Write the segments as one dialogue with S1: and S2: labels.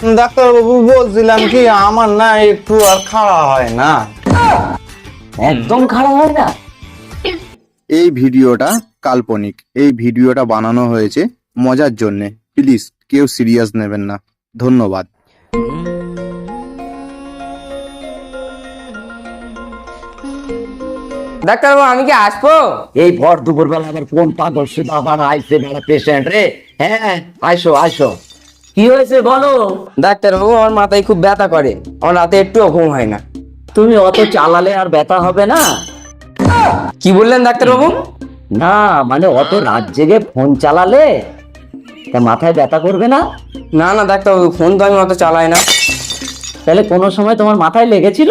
S1: ডাক্তারবাবু বলছিলাম কি আমার না একটু আর খাড়া হয় না।
S2: একদম খারাপ হয় না?
S3: এই ভিডিওটা কাল্পনিক। এই ভিডিওটা বানানো হয়েছে মজার জন্যে। প্লিজ কেউ সিরিয়াস নেবেন না। ধন্যবাদ।
S4: ডাক্তারবাবু আমি কি আসব?
S2: এই ভর দুপুর বেলা আবার কোন পাগল সে আবার আইসে বেড়া পেশেন্ট রে। হ্যাঁ আইসো আইসো। কি হয়েছে বলো?
S4: ডাক্তারবাবু আমার মাথায় খুব ব্যথা করে। আমার রাতে একটুও ঘুম হয় না।
S2: তুমি অত চালালে আর ব্যথা হবে না?
S4: কি বললেন ডাক্তারবাবু?
S2: না মানে অত রাত জেগে ফোন চালালে তা মাথায় ব্যথা করবে না?
S4: না না ডাক্তারবাবু ফোন তো আমি অত চালাই না।
S2: তাহলে কোনো সময় তোমার মাথায় লেগেছিল?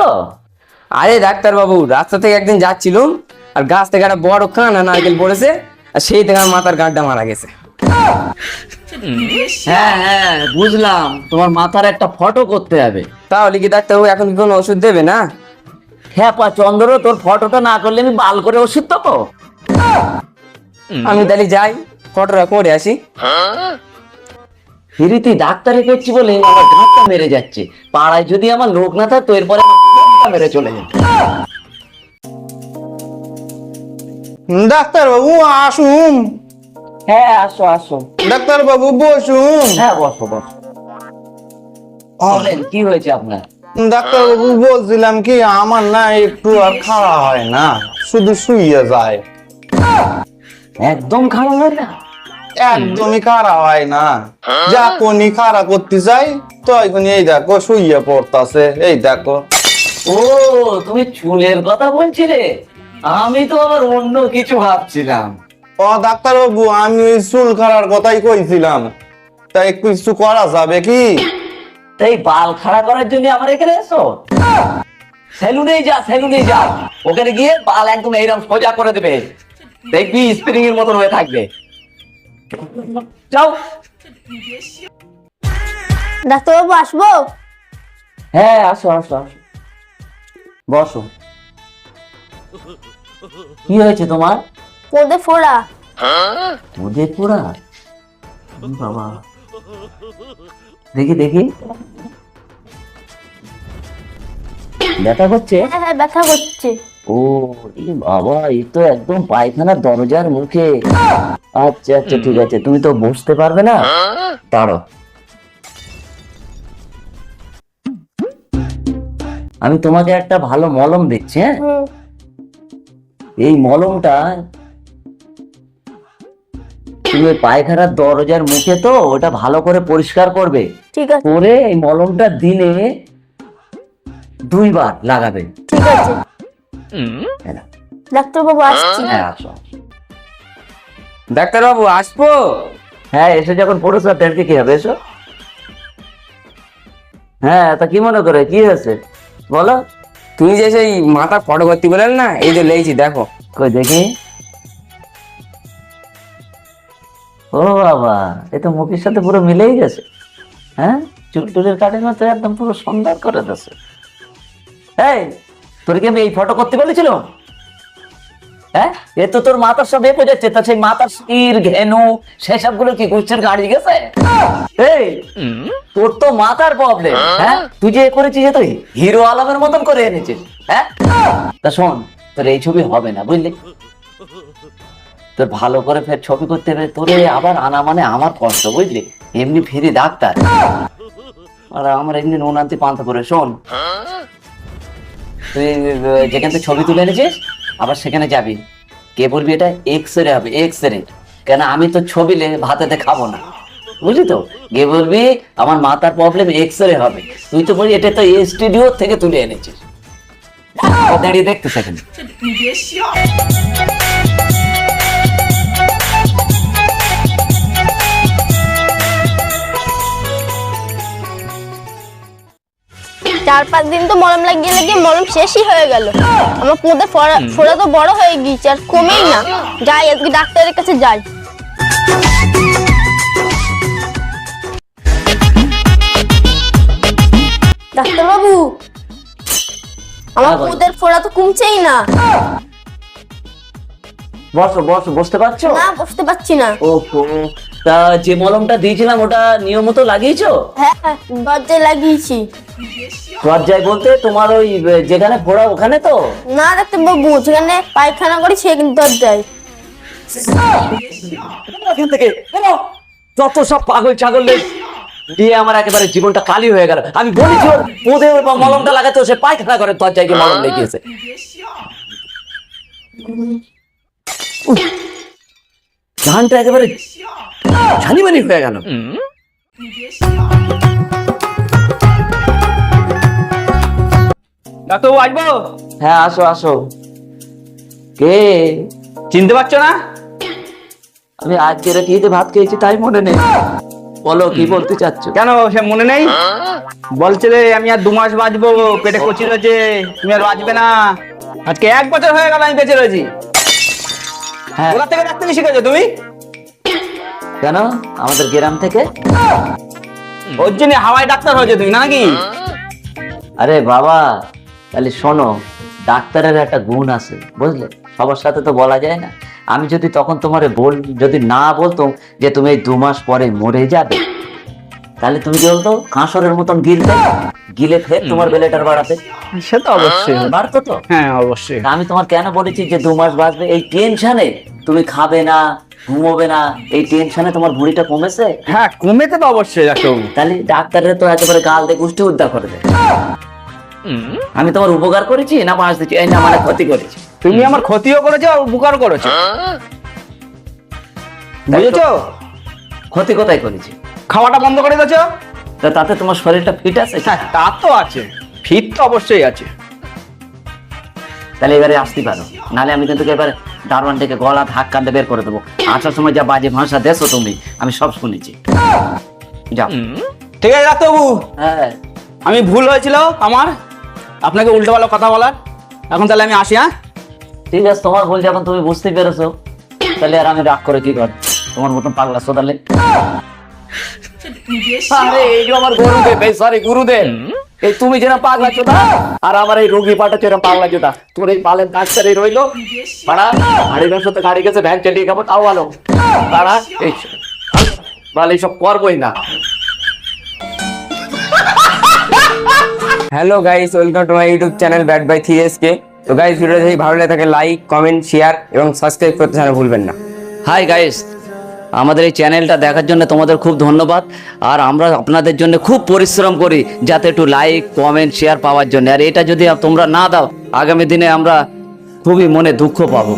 S4: আরে ডাক্তারবাবু রাস্তা থেকে একদিন যাচ্ছিলাম আর গাছ থেকে একটা বড় কানা নারকেল পড়েছে আর সেই থেকে আমার মাথার গাঁটটা মারা গেছে।
S2: হ্যাঁ হ্যাঁ বুঝলাম। তোমার মাথার একটা ফটো করতে হবে।
S4: তাহলে কি ডাক্তারবাবু এখন কি কোনো ওষুধ দেবে না?
S2: হ্যাঁ পা চন্দ্র তোর ফটোটা না করলে আমি বাল করে ওষুধ দেবো।
S4: আমি তাহলে যাই ফটোটা করে আসি।
S2: ফিরিতি ডাক্তারি বলে আমার ঘাটটা মেরে যাচ্ছে। পাড়ায় যদি আমার লোক না থাকতো এরপরে মেরে চলে যেত।
S1: ডাক্তারবাবু আসুন।
S2: হ্যাঁ আসো আসো।
S1: ডাক্তারবাবু বসুন।
S2: হ্যাঁ বসো বসো। বলেন কি হয়েছে আপনার?
S1: ডাক্তারবাবু বলছিলাম কি আমার না একটু আর খাওয়া হয় না শুধু শুইয়ে যায়।
S2: একদম খারাপ হয় না?
S1: একদমই খাড়া হয় না। যখনই খাড়া করতে চাই তখনই এই দেখো শুইয়ে পড়তাছে। এই দেখো।
S2: ও তুমি চুলের কথা বলছিলে? আমি তো আবার অন্য কিছু ভাবছিলাম।
S1: ও ডাক্তারবাবু আমি ওই চুল খাড়ার কথাই কইছিলাম। তাই কিছু করা যাবে কি?
S2: তাই বাল খাড়া করার জন্য আমার এখানে এসো। সেলুনে যা সেলুনে যা। ওখানে গিয়ে বাল একদম এইরকম সোজা করে দেবে। দেখবি স্প্রিং এর মতন হয়ে থাকবে। যাও।
S5: ডাক্তারবাবু আসব?
S2: হ্যাঁ আসো আসো আসো। বসো। কি হয়েছে তোমার?
S5: কোদে ফোড়া।
S2: পোড়া? বাবা। দেখি দেখি। ব্যথা করছে?
S5: হ্যাঁ হ্যাঁ ব্যথা করছে।
S2: ও বাবা এই তো একদম পায়খানার দরজার মুখে। আচ্ছা আচ্ছা ঠিক আছে তুমি তো বসতে পারবে না? দাঁড়ো আমি তোমাকে একটা ভালো মলম দিচ্ছি হ্যাঁ? এই মলমটা তুমি পায়খানার দরজার মুখে তো ওটা ভালো করে পরিষ্কার করবে।
S5: ঠিক আছে।
S2: করে এই মলমটা দিনে দুইবার লাগাবে।
S5: ঠিক আছে।
S2: নাও।
S5: ডাক্তারবাবু আসছি।
S2: হ্যাঁ আসো
S4: ডাক্তারবাবু আসব?
S2: হ্যাঁ এসে যখন পড়েছো তেলকে কি হবে এসো? হ্যাঁ তা কি মনে করে? কি হয়েছে? বলো।
S4: তুমি যে সেই মাথা ফটো করতে বলেন না এই যে লেগেছি দেখো।
S2: কই দেখি। ও বাবা, এ তো মুখের সাথে পুরো মিলেই গেছে। হ্যাঁ? চুল টুলের কাটের মতো একদম পুরো সুন্দর করে দিয়েছে। এই তোর কি আমি এই ফটো করতে বলেছিল হ্যাঁ? এ তো তোর মাথার সব এ যাচ্ছে তা সেই মাথার শির, ঘেনু সেসবগুলো কি গুচ্ছের গাড়ি গেছে? এই, তোর তো মাথার প্রবলেম হ্যাঁ? তুই যে করেছিস তুই হিরো আলমের মতন করে এনেছিস। হ্যাঁ? তা শোন, তোর এই ছবি হবে না, বুঝলি? তোর ভালো করে ফের ছবি করতে হবে। তোরে আবার আনা মানে আমার কষ্ট, বুঝলি? এমনি ফিরি ডাক্তার। আর আমার এমনি নুন আনতে পান্তা করে, শোন। তুই যেখান থেকে ছবি তুলে এনেছিস, আবার সেখানে যাবি। কে বলবি এটা? এক্স রে হবে এক্স রে কেন আমি তো ছবি লে ভাতেতে খাব না। বুঝলি তো? গিয়ে বলবি? আমার মাথার প্রবলেম এক্স রে হবে। তুই তো বলি এটা তো স্টুডিও থেকে তুলে এনেছিস। দাঁড়িয়ে দেখতে সেখানে।
S5: চার পাঁচ দিন তো মলম লাগিয়ে লাগিয়ে মলম শেষই হয়ে গেল। আমার কোদে ফোড়া ফোড়া তো বড় হয়ে গিয়েছে আর কমেই না। যাই আজকে ডাক্তারের কাছে যাই। ডাক্তারবাবু আমার
S2: হ্যাঁ, বলো।
S5: ফোড়া তো কমছেই না।
S2: বসো বসো বসতে পারছ?
S5: না বসতে পারছি না।
S2: ওহো তা যে মলমটা দিয়েছিলাম ওটা নিয়ম মতো লাগিয়েছো?
S5: হ্যাঁ দরজায় লাগিয়েছি।
S2: দরজায় বলতে তোমার ওই যেখানে ফোড়া ওখানে তো?
S5: না ডাক্তার বাবু যেখানে পায়খানা করি সেখানে দরজায়
S2: এখান থেকে বেরো। যত সব পাগল ছাগল দিয়ে আমার একেবারে জীবনটা কালি হয়ে গেল। আমি বলেছি ওর পোদে ওর মলমটা লাগাতে ও সে পায়খানা করে দরজায় গিয়ে মলম লেগেছে ধানটা একেবারে ছানিমানি হয়ে গেল।
S4: ডাক্তারবাবু আসব?
S2: হ্যাঁ আসো আসো। কে?
S4: চিনতে পারছ না?
S2: আমি আজকে রাতিতে ভাত খেয়েছি তাই মনে নেই। বলো কি বলতে চাচ্ছ?
S4: কেন সে মনে নেই? বলছে রে আমি আর দু মাস বাঁচবো পেটে কচি রয়েছে তুমি আর বাঁচবে না। আজকে এক বছর হয়ে গেল আমি বেঁচে রয়েছি।
S2: হ্যাঁ।
S4: কোথা থেকে ডাক্তারি শিখেছো তুমি?
S2: কেন? আমাদের গ্রাম থেকে?
S4: ওর জন্য হাওয়াই ডাক্তার হয়েছে তুমি নাকি?
S2: আরে বাবা তাহলে শোনো ডাক্তারের একটা গুণ আছে বুঝলে? সবার সাথে তো বলা যায় না। আমি যদি তখন তোমারে বল যদি না বলতাম যে তুমি এই দু মাস পরে মরে যাবে তাহলে তুমি কি বলতো কাঁসরের মতন গিলতে গিলে ফের তোমার বেলেটার বাড়াতে
S4: সে তো অবশ্যই
S2: বাড়তো তো?
S4: হ্যাঁ অবশ্যই।
S2: আমি তোমার কেন বলেছি যে দু মাস বাঁচবে? এই টেনশনে তুমি খাবে না ঘুমোবে না এই টেনশনে তোমার ভুঁড়িটা কমেছে?
S4: হ্যাঁ কমেতে তো অবশ্যই
S2: তাহলে ডাক্তারের তো একেবারে গাল দিয়ে গুষ্টি উদ্ধার করে দেয় আমি তোমার উপকার করেছি না বাঁচ দিচ্ছি এই না মানে ক্ষতি করেছি।
S4: তুমি আমার ক্ষতিও করেছ আর উপকার করেছ। বুঝেছ?
S2: ক্ষতি কোথায় করেছি?
S4: খাওয়াটা বন্ধ করে দিয়েছ?
S2: তা তাতে তোমার শরীরটা ফিট আছে?
S4: হ্যাঁ তা তো আছে। ফিট তো অবশ্যই আছে।
S2: তাহলে এবারে আসতে পারো। নালে আমি কিন্তু এবারে দারোয়ান থেকে গলা ধাক্কা দিয়ে বের করে দেবো। আসার সময় যা বাজে ভাষা দেছো তুমি আমি সব শুনেছি। যাও।
S4: ঠিক আছে ডাক্তারবাবু
S2: হ্যাঁ।
S4: আমি ভুল হয়েছিল আমার? আপনাকে উল্টো পাল্টা কথা বলার? এখন তাহলে আমি আসি হ্যাঁ?
S2: ঠিক আছে, তোমার ভুল যখন তুমি বুঝতে পেরেছ, তাহলে আর আমি রাগ করে কি কর তোমার মতন পাগলা সোদালে। এই তুমি পাগলা চোদা, আর এই রোগী পাগলা চোদা। পালের রইল। গাড়ি গেছে চালিয়ে খাব, তাও ভালো। এই ভালো এইসব করবোই না।
S4: Hello guys welcome to my YouTube channel bat by three S K তো গাইস ভিডিওটা যদি ভালো লাগে থাকে লাইক কমেন্ট শেয়ার এবং সাবস্ক্রাইব করতে যেন ভুলবেন না।
S2: হাই গাইস আমাদের এই চ্যানেলটা দেখার জন্য তোমাদের খুব ধন্যবাদ। আর আমরা আপনাদের জন্য খুব পরিশ্রম করি যাতে একটু লাইক কমেন্ট শেয়ার পাওয়ার জন্য। আর এটা যদি তোমরা না দাও আগামী দিনে আমরা খুবই মনে দুঃখ পাবো।